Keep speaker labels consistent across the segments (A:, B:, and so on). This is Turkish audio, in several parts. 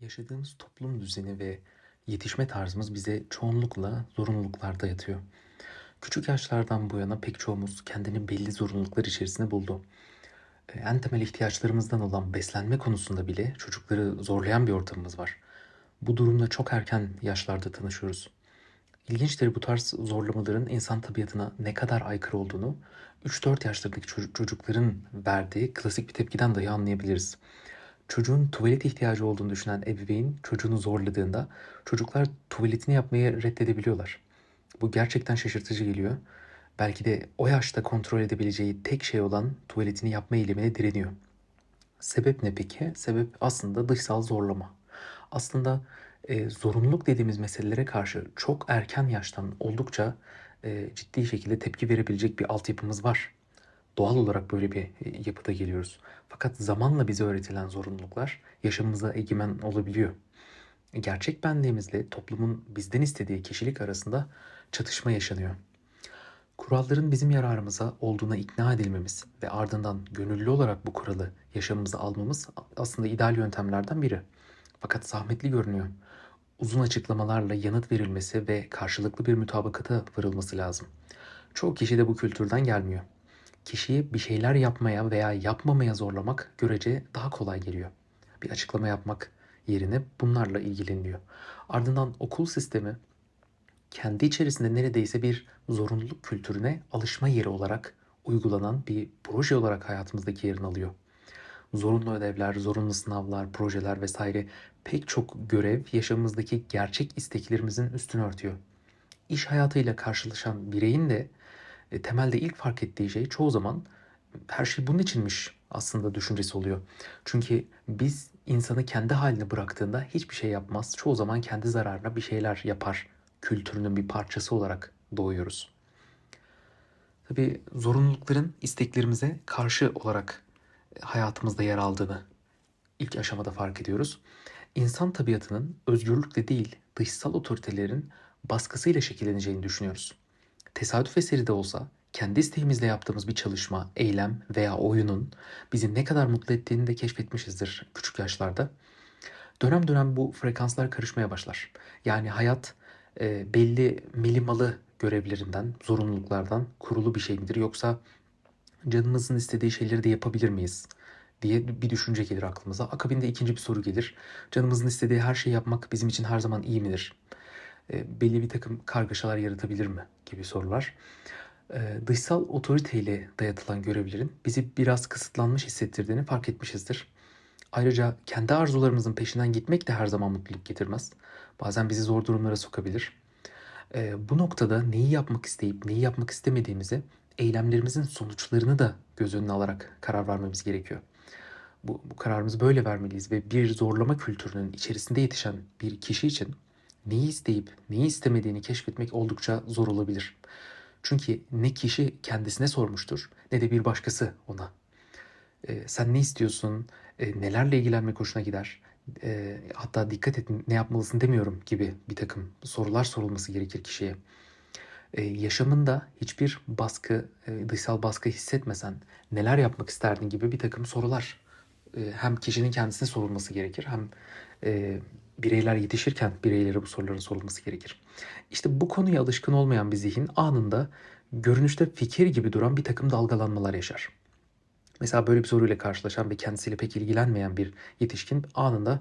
A: Yaşadığımız toplum düzeni ve yetişme tarzımız bize çoğunlukla zorunluluklar dayatıyor. Küçük yaşlardan bu yana pek çoğumuz kendini belli zorunluluklar içerisinde buldu. E, En temel ihtiyaçlarımızdan olan beslenme konusunda bile çocukları zorlayan bir ortamımız var. Bu durumla çok erken yaşlarda tanışıyoruz. İlginçtir bu tarz zorlamaların insan tabiatına ne kadar aykırı olduğunu 3-4 yaşlarındaki çocuk- çocukların verdiği klasik bir tepkiden dahi anlayabiliriz. Çocuğun tuvalet ihtiyacı olduğunu düşünen ebeveyn çocuğunu zorladığında çocuklar tuvaletini yapmayı reddedebiliyorlar. Bu gerçekten şaşırtıcı geliyor. Belki de o yaşta kontrol edebileceği tek şey olan tuvaletini yapma eylemine direniyor. Sebep ne peki? Sebep aslında dışsal zorlama. Aslında e, zorunluluk dediğimiz meselelere karşı çok erken yaştan oldukça e, ciddi şekilde tepki verebilecek bir altyapımız var. Doğal olarak böyle bir e, yapıda geliyoruz. Fakat zamanla bize öğretilen zorunluluklar yaşamımıza egemen olabiliyor. Gerçek benliğimizle toplumun bizden istediği kişilik arasında çatışma yaşanıyor. Kuralların bizim yararımıza olduğuna ikna edilmemiz ve ardından gönüllü olarak bu kuralı yaşamımıza almamız aslında ideal yöntemlerden biri. Fakat zahmetli görünüyor. Uzun açıklamalarla yanıt verilmesi ve karşılıklı bir mutabakata varılması lazım. Çoğu kişi de bu kültürden gelmiyor. Kişiyi bir şeyler yapmaya veya yapmamaya zorlamak görece daha kolay geliyor. Bir açıklama yapmak yerine bunlarla ilgileniliyor. Ardından okul sistemi kendi içerisinde neredeyse bir zorunluluk kültürüne alışma yeri olarak uygulanan bir proje olarak hayatımızdaki yerini alıyor. Zorunlu ödevler, zorunlu sınavlar, projeler vesaire pek çok görev yaşamımızdaki gerçek isteklerimizin üstünü örtüyor. İş hayatıyla karşılaşan bireyin de e, temelde ilk fark ettiği şey çoğu zaman her şey bunun içinmiş aslında düşüncesi oluyor. Çünkü biz insanı kendi haline bıraktığında hiçbir şey yapmaz. Çoğu zaman kendi zararına bir şeyler yapar kültürünün bir parçası olarak doğuyoruz. Tabii zorunlulukların isteklerimize karşı olarak hayatımızda yer aldığını ilk aşamada fark ediyoruz. İnsan tabiatının özgürlükle değil, dışsal otoritelerin baskısıyla şekilleneceğini düşünüyoruz. Tesadüf eseri de olsa kendi isteğimizle yaptığımız bir çalışma, eylem veya oyunun bizi ne kadar mutlu ettiğini de keşfetmişizdir küçük yaşlarda. Dönem dönem bu frekanslar karışmaya başlar. Yani hayat e, belli milimalı görevlerinden, zorunluluklardan kurulu bir şey midir? Yoksa canımızın istediği şeyleri de yapabilir miyiz? diye bir düşünce gelir aklımıza. Akabinde ikinci bir soru gelir. Canımızın istediği her şeyi yapmak bizim için her zaman iyi midir? E, belli bir takım kargaşalar yaratabilir mi? gibi sorular. E, dışsal otoriteyle dayatılan görevlerin bizi biraz kısıtlanmış hissettirdiğini fark etmişizdir. Ayrıca kendi arzularımızın peşinden gitmek de her zaman mutluluk getirmez. Bazen bizi zor durumlara sokabilir. Ee, bu noktada neyi yapmak isteyip neyi yapmak istemediğimizi, eylemlerimizin sonuçlarını da göz önüne alarak karar vermemiz gerekiyor. Bu, bu kararımızı böyle vermeliyiz ve bir zorlama kültürünün içerisinde yetişen bir kişi için neyi isteyip neyi istemediğini keşfetmek oldukça zor olabilir. Çünkü ne kişi kendisine sormuştur ne de bir başkası ona e, sen ne istiyorsun, e, nelerle ilgilenmek hoşuna gider, e, hatta dikkat et ne yapmalısın demiyorum gibi bir takım sorular sorulması gerekir kişiye. E, yaşamında hiçbir baskı, e, dışsal baskı hissetmesen neler yapmak isterdin gibi bir takım sorular e, hem kişinin kendisine sorulması gerekir hem e, bireyler yetişirken bireylere bu soruların sorulması gerekir. İşte bu konuya alışkın olmayan bir zihin anında görünüşte fikir gibi duran bir takım dalgalanmalar yaşar. Mesela böyle bir soruyla karşılaşan ve kendisiyle pek ilgilenmeyen bir yetişkin anında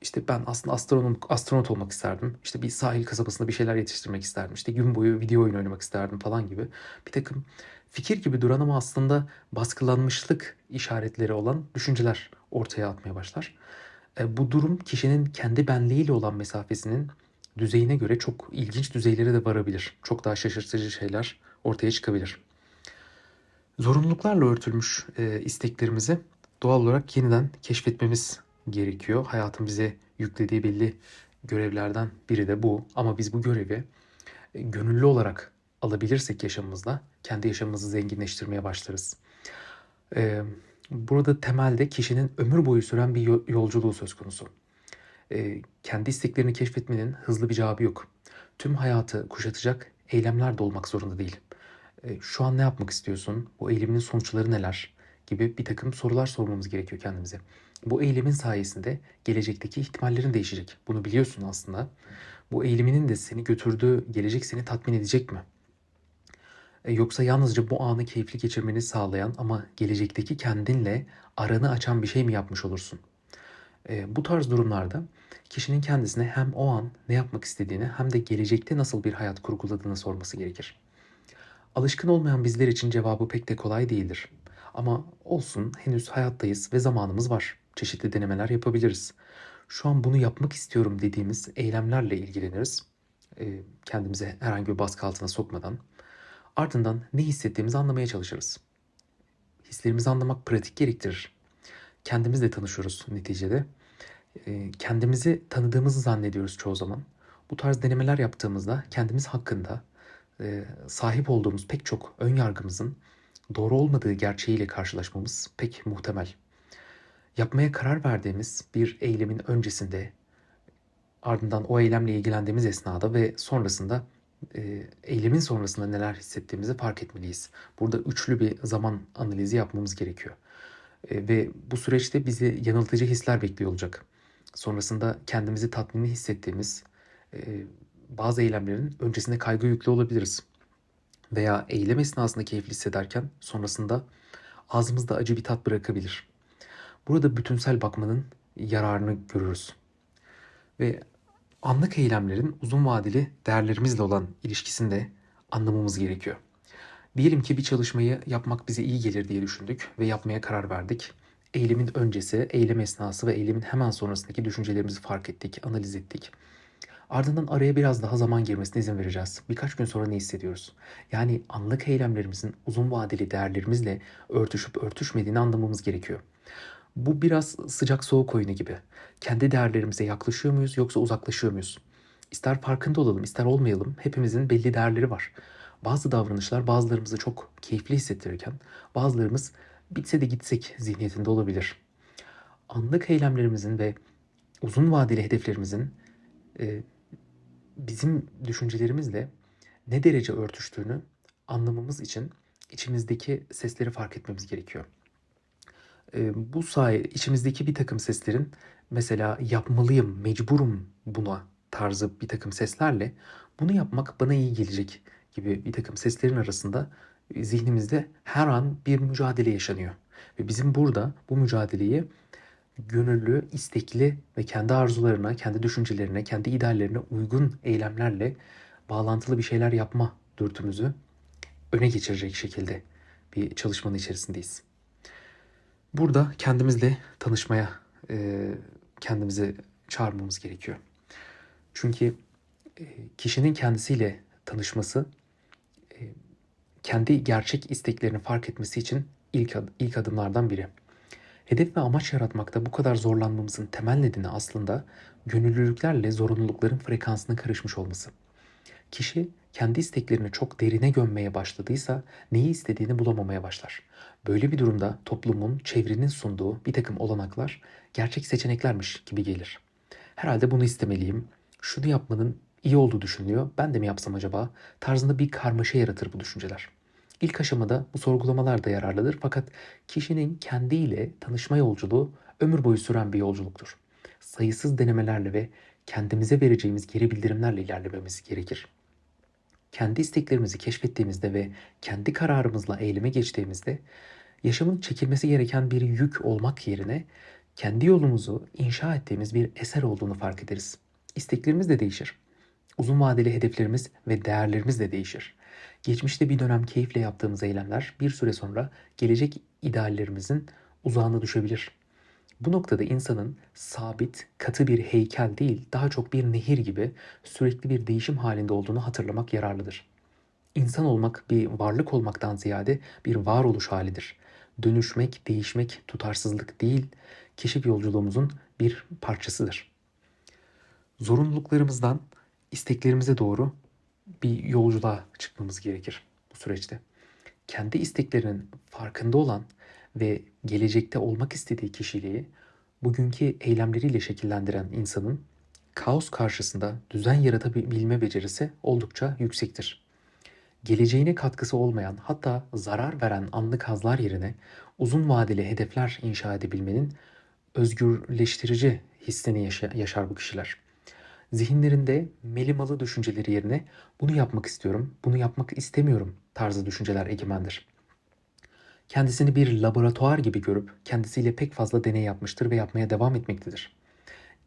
A: işte ben aslında astronom, astronot olmak isterdim. İşte bir sahil kasabasında bir şeyler yetiştirmek isterdim. İşte gün boyu video oyunu oynamak isterdim falan gibi. Bir takım fikir gibi duran ama aslında baskılanmışlık işaretleri olan düşünceler ortaya atmaya başlar. E, bu durum kişinin kendi benliğiyle olan mesafesinin düzeyine göre çok ilginç düzeylere de varabilir. Çok daha şaşırtıcı şeyler ortaya çıkabilir. Zorunluluklarla örtülmüş e, isteklerimizi doğal olarak yeniden keşfetmemiz gerekiyor. Hayatın bize yüklediği belli görevlerden biri de bu. Ama biz bu görevi e, gönüllü olarak alabilirsek yaşamımızda kendi yaşamımızı zenginleştirmeye başlarız. E, burada temelde kişinin ömür boyu süren bir yo- yolculuğu söz konusu. E, kendi isteklerini keşfetmenin hızlı bir cevabı yok. Tüm hayatı kuşatacak eylemler de olmak zorunda değil. E, şu an ne yapmak istiyorsun? Bu eyleminin sonuçları neler? Gibi bir takım sorular sormamız gerekiyor kendimize. Bu eylemin sayesinde gelecekteki ihtimallerin değişecek. Bunu biliyorsun aslında. Bu eyleminin de seni götürdüğü gelecek seni tatmin edecek mi? E, yoksa yalnızca bu anı keyifli geçirmeni sağlayan ama gelecekteki kendinle aranı açan bir şey mi yapmış olursun? E, bu tarz durumlarda kişinin kendisine hem o an ne yapmak istediğini hem de gelecekte nasıl bir hayat kurguladığını sorması gerekir. Alışkın olmayan bizler için cevabı pek de kolay değildir. Ama olsun henüz hayattayız ve zamanımız var. Çeşitli denemeler yapabiliriz. Şu an bunu yapmak istiyorum dediğimiz eylemlerle ilgileniriz. E, kendimize herhangi bir baskı altına sokmadan. Ardından ne hissettiğimizi anlamaya çalışırız. Hislerimizi anlamak pratik gerektirir. Kendimizle tanışıyoruz neticede. E, kendimizi tanıdığımızı zannediyoruz çoğu zaman. Bu tarz denemeler yaptığımızda kendimiz hakkında e, sahip olduğumuz pek çok ön yargımızın doğru olmadığı gerçeğiyle karşılaşmamız pek muhtemel. Yapmaya karar verdiğimiz bir eylemin öncesinde, ardından o eylemle ilgilendiğimiz esnada ve sonrasında eylemin sonrasında neler hissettiğimizi fark etmeliyiz. Burada üçlü bir zaman analizi yapmamız gerekiyor. E, ve bu süreçte bizi yanıltıcı hisler bekliyor olacak. Sonrasında kendimizi tatminli hissettiğimiz e, bazı eylemlerin öncesinde kaygı yüklü olabiliriz. Veya eylem esnasında keyifli hissederken sonrasında ağzımızda acı bir tat bırakabilir. Burada bütünsel bakmanın yararını görürüz. Ve anlık eylemlerin uzun vadeli değerlerimizle olan ilişkisini de anlamamız gerekiyor. Diyelim ki bir çalışmayı yapmak bize iyi gelir diye düşündük ve yapmaya karar verdik. Eylemin öncesi, eylem esnası ve eylemin hemen sonrasındaki düşüncelerimizi fark ettik, analiz ettik. Ardından araya biraz daha zaman girmesine izin vereceğiz. Birkaç gün sonra ne hissediyoruz? Yani anlık eylemlerimizin uzun vadeli değerlerimizle örtüşüp örtüşmediğini anlamamız gerekiyor. Bu biraz sıcak soğuk oyunu gibi. Kendi değerlerimize yaklaşıyor muyuz yoksa uzaklaşıyor muyuz? İster farkında olalım, ister olmayalım hepimizin belli değerleri var. Bazı davranışlar bazılarımızı çok keyifli hissettirirken bazılarımız bitse de gitsek zihniyetinde olabilir. Anlık eylemlerimizin ve uzun vadeli hedeflerimizin e, bizim düşüncelerimizle ne derece örtüştüğünü anlamamız için içimizdeki sesleri fark etmemiz gerekiyor. Bu sayede içimizdeki bir takım seslerin mesela yapmalıyım, mecburum buna tarzı bir takım seslerle bunu yapmak bana iyi gelecek gibi bir takım seslerin arasında zihnimizde her an bir mücadele yaşanıyor. Ve bizim burada bu mücadeleyi gönüllü, istekli ve kendi arzularına, kendi düşüncelerine, kendi ideallerine uygun eylemlerle bağlantılı bir şeyler yapma dürtümüzü öne geçirecek şekilde bir çalışmanın içerisindeyiz. Burada kendimizle tanışmaya e, kendimizi çağırmamız gerekiyor. Çünkü e, kişinin kendisiyle tanışması e, kendi gerçek isteklerini fark etmesi için ilk, ilk adımlardan biri. Hedef ve amaç yaratmakta bu kadar zorlanmamızın temel nedeni aslında gönüllülüklerle zorunlulukların frekansına karışmış olması. Kişi kendi isteklerini çok derine gömmeye başladıysa neyi istediğini bulamamaya başlar. Böyle bir durumda toplumun, çevrenin sunduğu bir takım olanaklar gerçek seçeneklermiş gibi gelir. Herhalde bunu istemeliyim, şunu yapmanın iyi olduğu düşünülüyor, ben de mi yapsam acaba tarzında bir karmaşa yaratır bu düşünceler. İlk aşamada bu sorgulamalar da yararlıdır fakat kişinin kendiyle tanışma yolculuğu ömür boyu süren bir yolculuktur. Sayısız denemelerle ve kendimize vereceğimiz geri bildirimlerle ilerlememiz gerekir. Kendi isteklerimizi keşfettiğimizde ve kendi kararımızla eyleme geçtiğimizde yaşamın çekilmesi gereken bir yük olmak yerine kendi yolumuzu inşa ettiğimiz bir eser olduğunu fark ederiz. İsteklerimiz de değişir. Uzun vadeli hedeflerimiz ve değerlerimiz de değişir. Geçmişte bir dönem keyifle yaptığımız eylemler bir süre sonra gelecek ideallerimizin uzağına düşebilir. Bu noktada insanın sabit, katı bir heykel değil, daha çok bir nehir gibi sürekli bir değişim halinde olduğunu hatırlamak yararlıdır. İnsan olmak bir varlık olmaktan ziyade bir varoluş halidir. Dönüşmek, değişmek tutarsızlık değil, keşif yolculuğumuzun bir parçasıdır. Zorunluluklarımızdan isteklerimize doğru bir yolculuğa çıkmamız gerekir bu süreçte. Kendi isteklerinin farkında olan ve gelecekte olmak istediği kişiliği bugünkü eylemleriyle şekillendiren insanın kaos karşısında düzen yaratabilme becerisi oldukça yüksektir. Geleceğine katkısı olmayan hatta zarar veren anlık hazlar yerine uzun vadeli hedefler inşa edebilmenin özgürleştirici hissini yaşa- yaşar bu kişiler. Zihinlerinde melimalı düşünceleri yerine bunu yapmak istiyorum, bunu yapmak istemiyorum tarzı düşünceler egemendir. Kendisini bir laboratuvar gibi görüp kendisiyle pek fazla deney yapmıştır ve yapmaya devam etmektedir.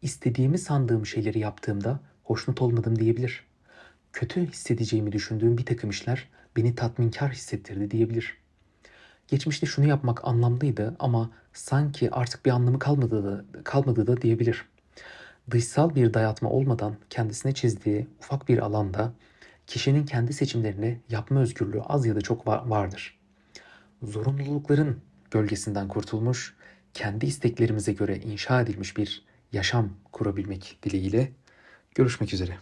A: İstediğimi sandığım şeyleri yaptığımda hoşnut olmadım diyebilir. Kötü hissedeceğimi düşündüğüm bir takım işler beni tatminkar hissettirdi diyebilir. Geçmişte şunu yapmak anlamlıydı ama sanki artık bir anlamı kalmadı da, kalmadı da diyebilir. Dışsal bir dayatma olmadan kendisine çizdiği ufak bir alanda kişinin kendi seçimlerini yapma özgürlüğü az ya da çok va- vardır. Zorunlulukların gölgesinden kurtulmuş, kendi isteklerimize göre inşa edilmiş bir yaşam kurabilmek dileğiyle görüşmek üzere.